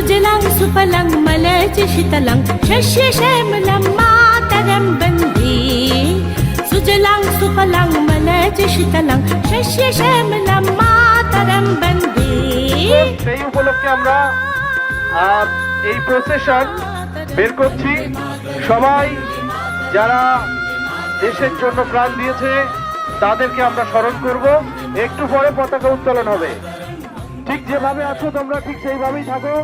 सुजलां सुफलां मलयज शीतलां शस्यश्यामलां मातरं वन्दे सुजलां सुफलां मलयज शीतलां शस्यश्यामलां मातरं वन्दे সেই উপলক্ষে আমরা আহ, এই প্রসেশন বের করছি সবাই যারা দেশের জন্য প্রাণ দিয়েছে তাদেরকে আমরা স্মরণ করব একটু পরে পতাকা উত্তোলন হবে ঠিক যেভাবে আছো তোমরা ঠিক সেইভাবেই থাকো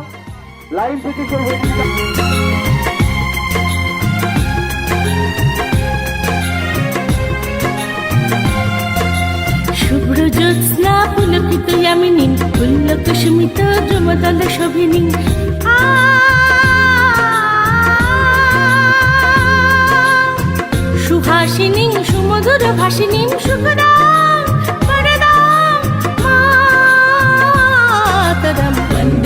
লাইভ থেকে করব শুভ্র জ্যোৎস্না পুলকিত যামিনী পুল্ল কুসুমিত দ্রুমদল শোভিনী। সুহাসিনী, সুমধুর ভাসিনী, সুখদা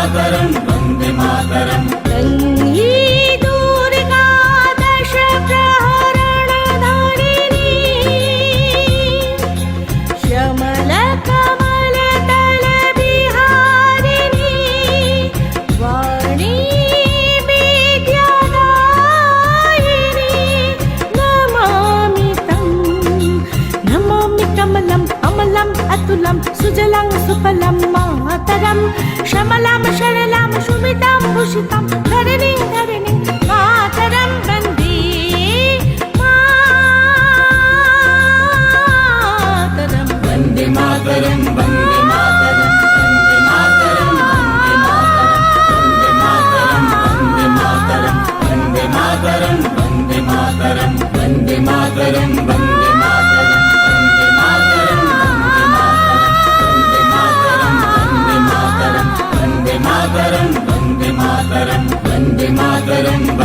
सागरम् शुभितां भूषितां धरणीं धरणीं मातरं वन्दे मातरं वन्दे मातरम वन्दे मातरम वन्दे मातरम वन्दे मातरम वन्दे मातरम மாதரம்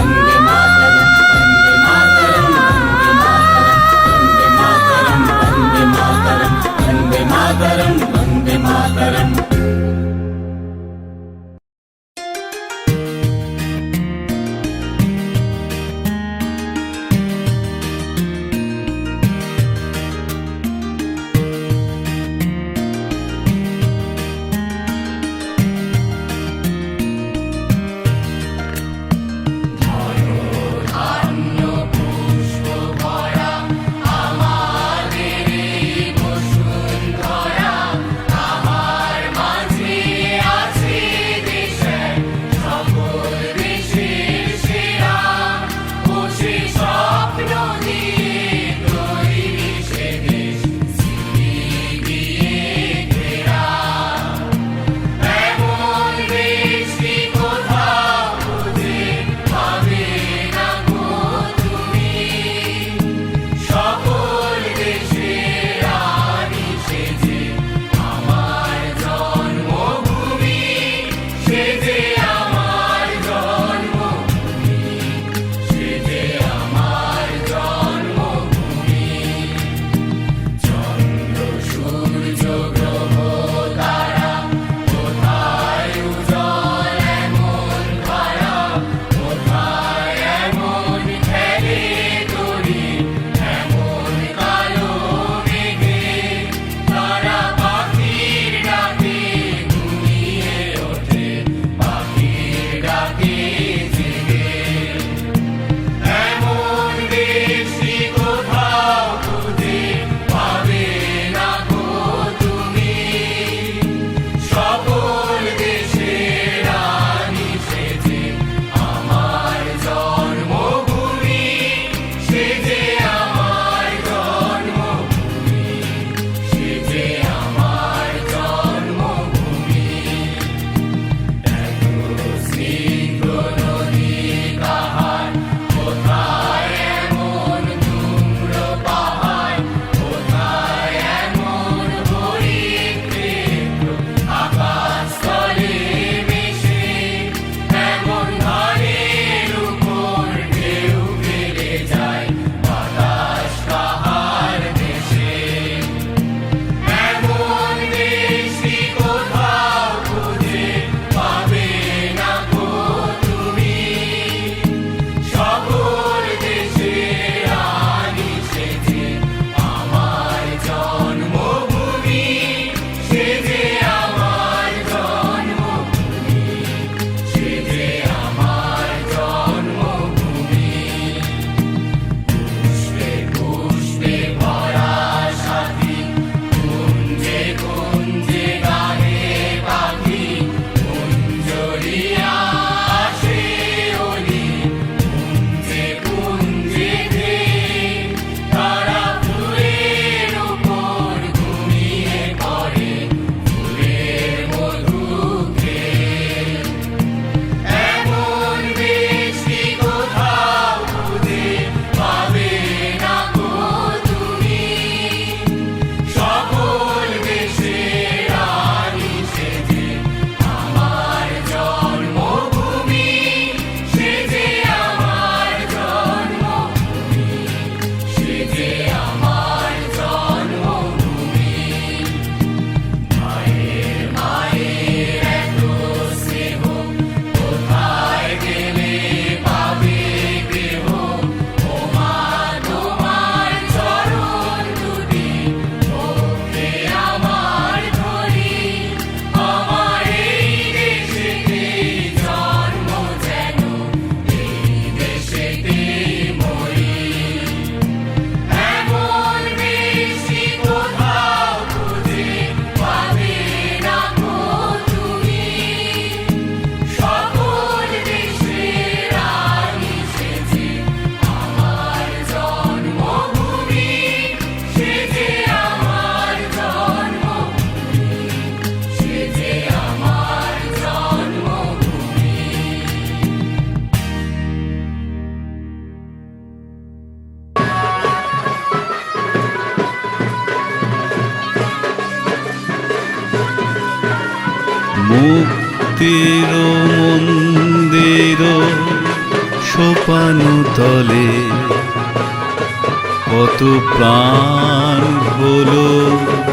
কত প্রাণ হলো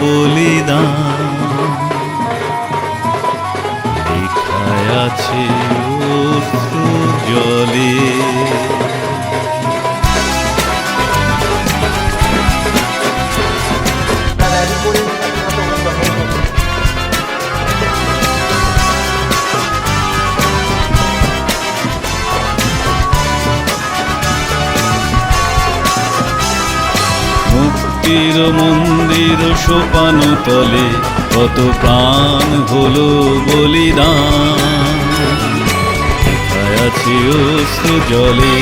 বলিদান। দেখায় আছে জলে। মুক্তির মন্দির সোপানো তলে কত জলে।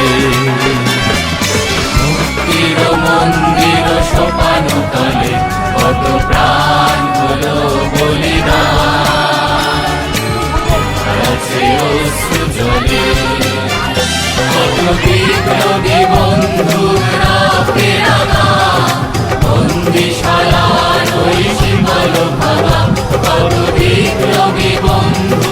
মুক্তির মন্দির সোপানো তলে কত প্রাণ হলো বলিদান। অশ্রু জলে। কত বিপ্লবী রাঙা বন্দিশালার ওই শিমল কত বিপ্লবী বন্ধুর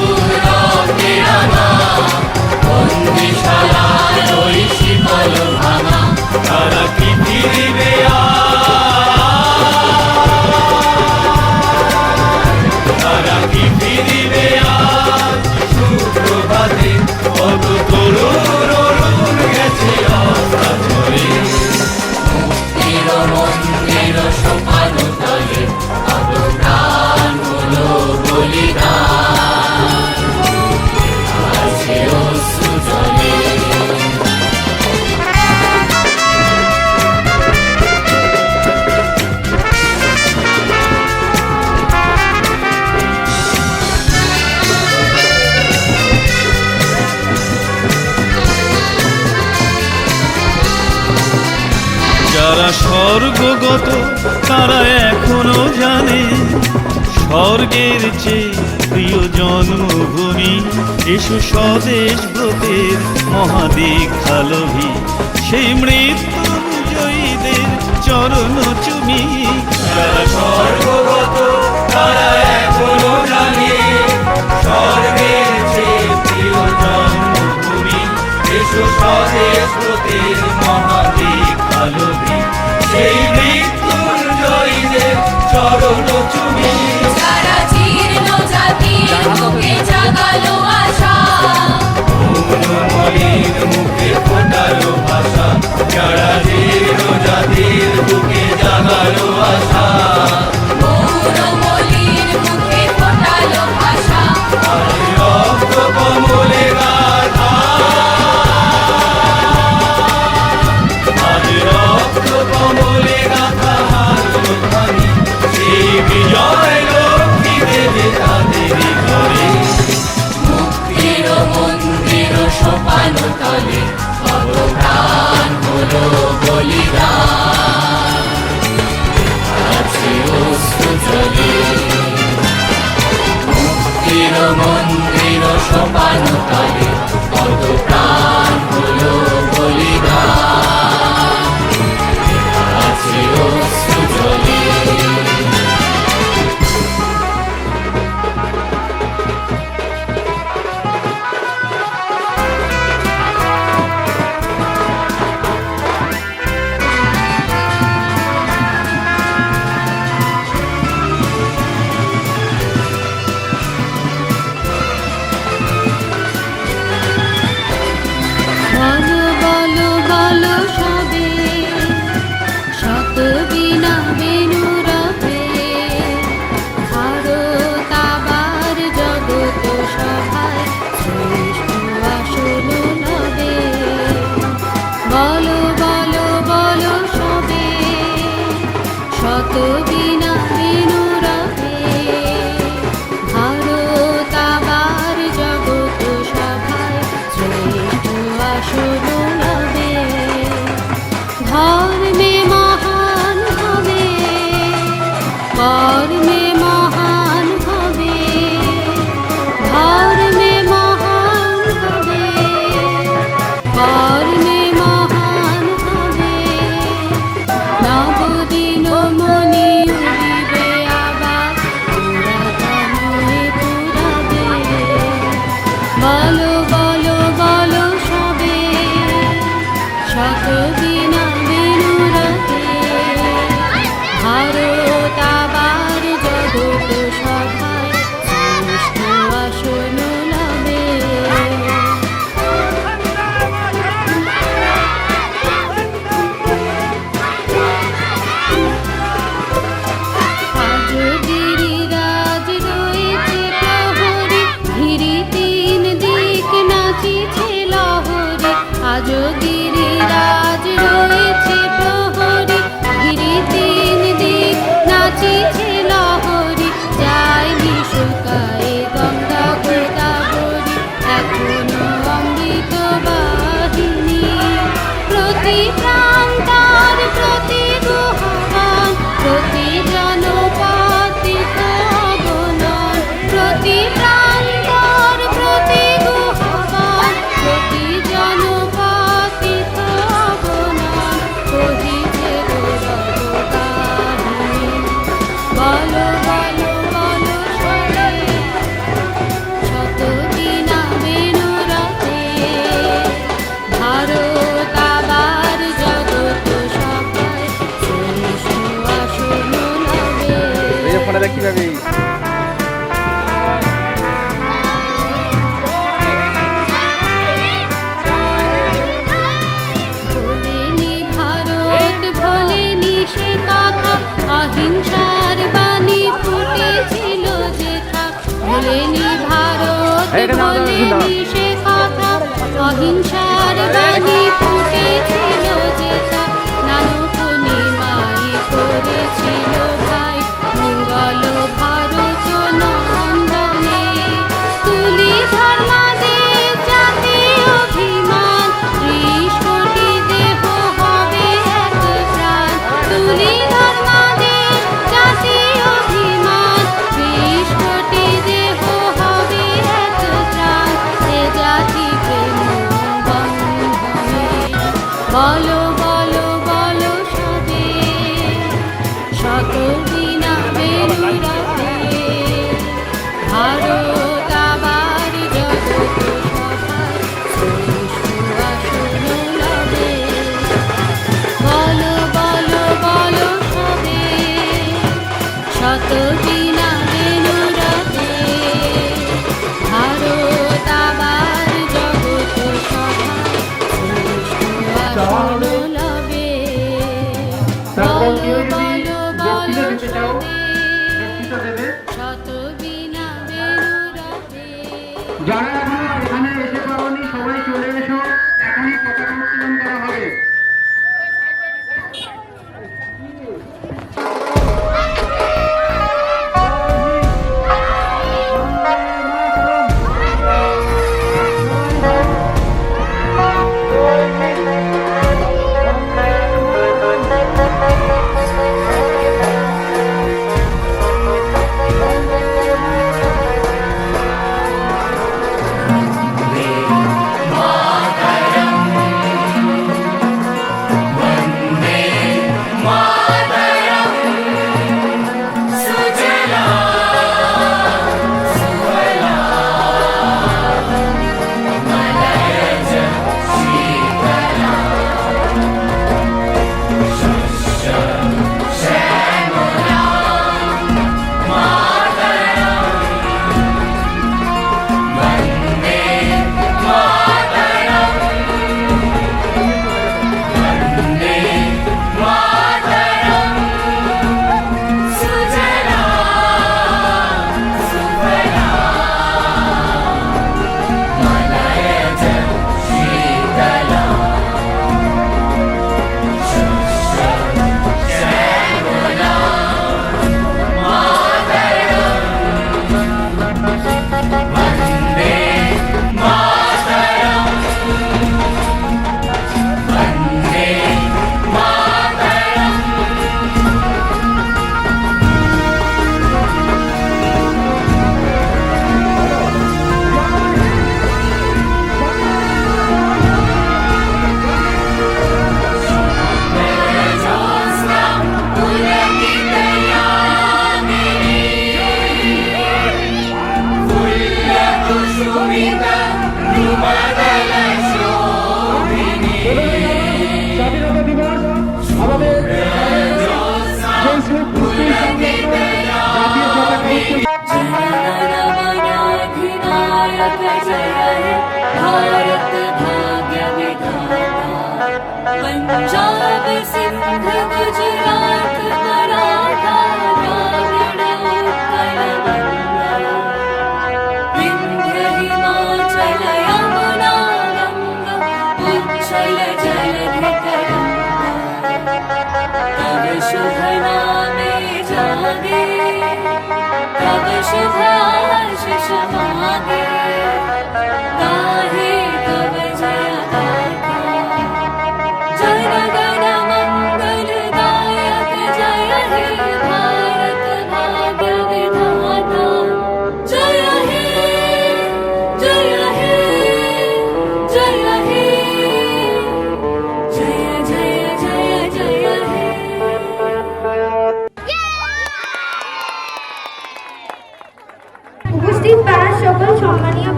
যারা স্বর্গগত, তারা এখনও জানে স্বর্গের চেয়ে প্রিয় জন্মভূমি এসো স্বদেশ ব্রতের মহাদীক্ষালভী সেই মৃত্যুঞ্জয়ীদের চরণ চুমি। স্বর্গের চেয়ে প্রিয় জন্মভূমি স্বদেশ প্রতির মহাদীক্ষালভী সেই মৃত্যুঞ্জয়ীদের চরণ চুমি যারা জীর্ণ জাতির বুকে জাগালো আশা মলিন মুখে ফোটালো ভাষা যারা করব বলিদান আছে অশ্রু জলে মুক্তির মন্দির সোপান কালে কত প্রাণ হলো i'm Hallelujah. Follow Yeah.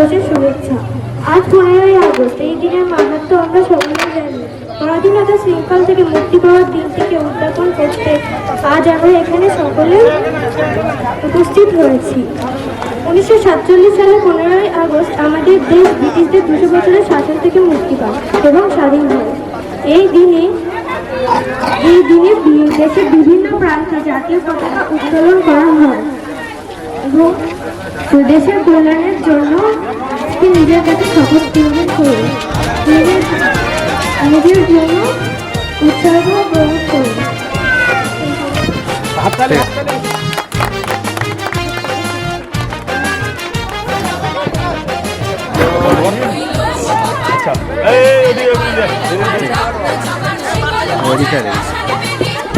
দিবসের শুভেচ্ছা। আজ পনেরোই আগস্ট, এই দিনের মাহাত্ম আমরা সকলে জানি। পরাধীনতা শৃঙ্খল থেকে মুক্তি পাওয়ার দিনটিকে উদযাপন করতে আজ আমরা এখানে সকলে উপস্থিত হয়েছি। উনিশশো সাতচল্লিশ সালে পনেরোই আগস্ট আমাদের দেশ ব্রিটিশদের দুশো বছরের শাসন থেকে মুক্তি পায় এবং স্বাধীন হয়। এই দিনে এই দিনে দেশের বিভিন্ন প্রান্তে জাতীয় পতাকা উত্তোলন করা হয় দেশের কল্যাণের জন্য নিজের কাছে শপথ গ্রহণ করে নিজের নিজের জন্য উৎসাহ গ্রহণ করে। পুষ্পস্তবক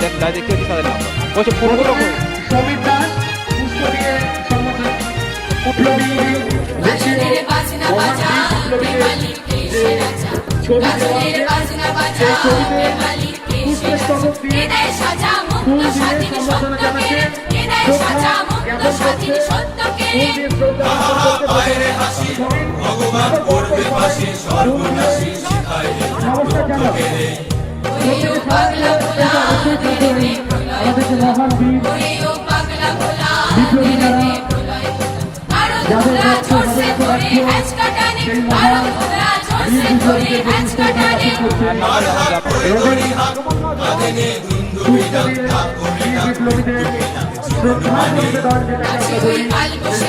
দেখ দায় দেখতে হচ্ছে তাদের নাম বলছে পুরোগুলো সমীর দাস পুষ্প দিয়ে সম্মান জানাচ্ছে। বিপ্লবী দেশের মহান বীর বিপ্লবীদের যে ছবি দেওয়া আছে, সেই ছবিতে পুষ্পস্তবক দিয়ে ফুল দিয়ে সম্বর্ধনা জানাচ্ছে। শ্রদ্ধা জ্ঞাপন করছে ফুল দিয়ে শ্রদ্ধা জ্ঞাপন করছে সমীর নমস্কার জানাব প্রত্যেকে সাহায্য এটা অবশ্যই করতে হবে। আমাদের যে মহান বীর বিপ্লবী যারা যাদের রক্ত যাদের রক্ত সেই মহান বীর বিপ্লবীদের শ্রদ্ধাঞ্জলি নিবেদন করছে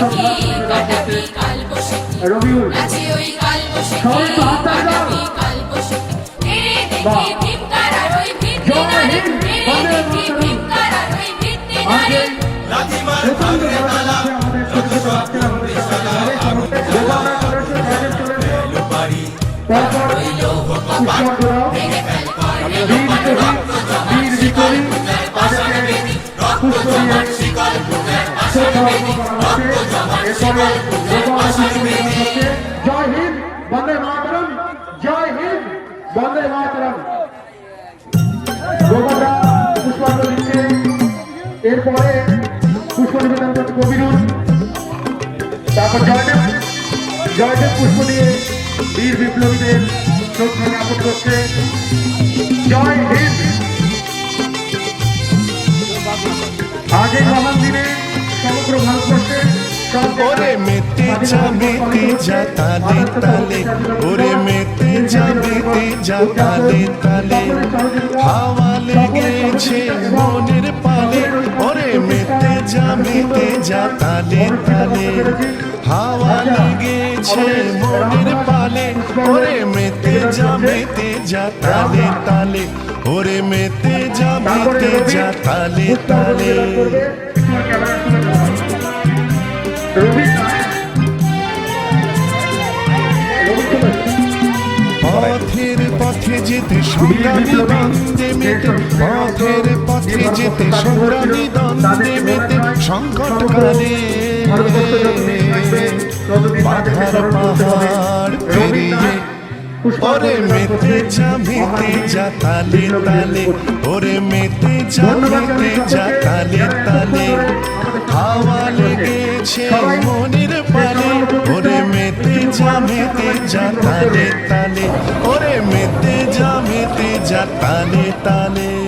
রবিউল সবাই তো হাত তালি দাও। দেখি জয় হিন্দ বন্দে মাতরম জয় হিন্দ বন্দে মাতরম। এরপরে পুষ্প নিবেদন তারপর জয়দেব। জয়দেব পুষ্প বীর বিপ্লবীদের শ্রদ্ধা করছে। জয় হিন্দ। আজ মহান দিনে সমগ্র ভারতবর্ষে ওরে মেতে যা মেতে যা তালে তালে ওরে মেতে যা মেতে যা তালে তালে হাওয়া লেগেছে মনের পালে ওরে মেতে যা মেতে যা তালে তালে হাওয়া লেগেছে মনের পালে ওরে মেতে যা মেতে যা তালে তালে ওরে মেতে যা মেতে যা তালে তালে যেতে সংগ্রামী দ্বন্দ্বে মেতে পথের পথে যেতে সংগ্রামী দ্বন্দ্বে মেতে সংকটকালে বাধার পাহাড় পেরিয়ে ওরে মেতে যা মেতে যা তালে তালে। ওরে মেতে যা মেতে যা তালে তালে। হাওয়া লেগেছে মনের পালে। ওরে মেতে যা মেতে যা তালে তালে ওরে মেতে যা মেতে যা তালে তালে।